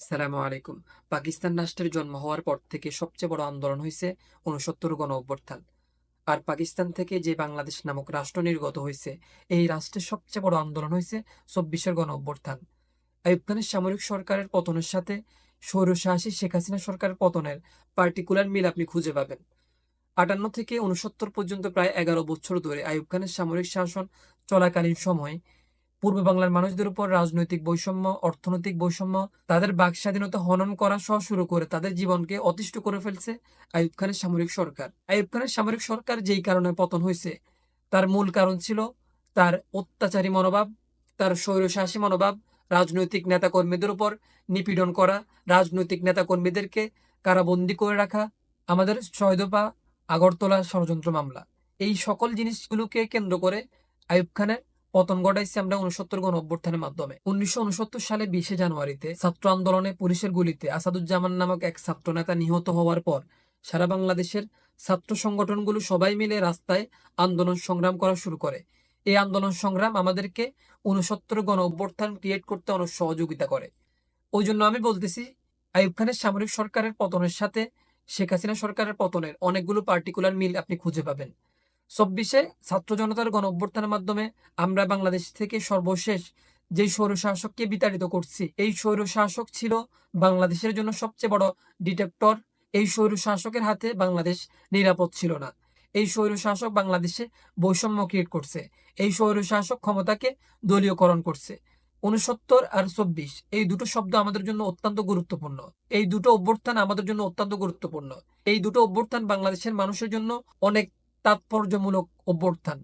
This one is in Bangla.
সালামু আলাইকুম। পাকিস্তান রাষ্ট্রের জন্ম হওয়ার পর থেকে সবচেয়ে বড় আন্দোলন হয়েছে উনসত্তর গণ অভ্যুত্থান। আর পাকিস্তান থেকে যে বাংলাদেশ নামক রাষ্ট্র নির্গত হয়েছে এই রাষ্ট্রের সবচেয়ে বড় আন্দোলন হয়েছে চব্বিশের গণ অভ্যুত্থান। আইয়ুব খানের সামরিক সরকারের পতনের সাথে স্বৈরশাসী শেখ হাসিনা সরকারের পতনের পার্টিকুলার মিল আপনি খুঁজে পাবেন। আটান্ন থেকে উনসত্তর পর্যন্ত প্রায় এগারো বছর ধরে আইয়ুব খানের সামরিক শাসন চলাকালীন সময় পূর্ব বাংলার মানুষদের উপর রাজনৈতিক বৈষম্য, অর্থনৈতিক বৈষম্য, তাদের বাক স্বাধীনতা হনন করা সহ শুরু করে তাদের জীবনকে অতিষ্ঠ করে ফেলছে আইয়ুব খানের সামরিক সরকার। আইয়ুব খানের সামরিক সরকার যেই কারণে পতন হয়েছে, তার মূল কারণ ছিল তার অত্যাচারী মনোভাব, তার স্বৈরশাসী মনোভাব, রাজনৈতিক নেতাকর্মীদের উপর নিপীড়ন করা, রাজনৈতিক নেতাকর্মীদেরকে কারাবন্দী করে রাখা, আমাদের ছয়দফা আগরতলা ষড়যন্ত্র মামলা। এই সকল জিনিসগুলোকে কেন্দ্র করে আইয়ুব খানের পতন ঘটাইছে আমরা উনসত্তর গণ অভ্যুত্থানের মাধ্যমে। উনিশশো উনসত্তর সালে বিশে জানুয়ারিতে ছাত্র আন্দোলনে পুলিশের গুলিতে আসাদুজ্জামান নামক এক ছাত্র নেতা নিহত হওয়ার পর সারা বাংলাদেশের ছাত্র সংগঠনগুলো সবাই মিলে রাস্তায় আন্দোলন সংগ্রাম করা শুরু করে। এই আন্দোলন সংগ্রাম আমাদেরকে উনসত্তর গণ অভ্যুত্থান ক্রিয়েট করতে অনেক সহযোগিতা করে। ওই জন্য আমি বলতেছি, আইয়ুব খানের সামরিক সরকারের পতনের সাথে শেখ হাসিনা সরকারের পতনের অনেকগুলো পার্টিকুলার মিল আপনি খুঁজে পাবেন। চব্বিশে ছাত্র জনতার গণ অভ্যুত্থানের মাধ্যমে আমরা বাংলাদেশ থেকে সর্বশেষ যে স্বৈরশাসককে বিতাড়িত করছি, এই স্বৈরশাসক ছিল বাংলাদেশের জন্য সবচেয়ে বড় ডিটেক্টর। এই স্বৈরশাসকের হাতে বাংলাদেশ নিরাপদ ছিল না। এই স্বৈরশাসক বাংলাদেশে বৈষম্য ক্রিয়েট করছে। এই স্বৈরশাসক ক্ষমতাকে দলীয়করণ করছে। উনসত্তর আর চব্বিশ, এই দুটো শব্দ আমাদের জন্য অত্যন্ত গুরুত্বপূর্ণ। এই দুটো অভ্যর্থান আমাদের জন্য অত্যন্ত গুরুত্বপূর্ণ। এই দুটো অভ্যর্থান বাংলাদেশের মানুষের জন্য অনেক তাৎপর্যমূলক অভ্যুত্থান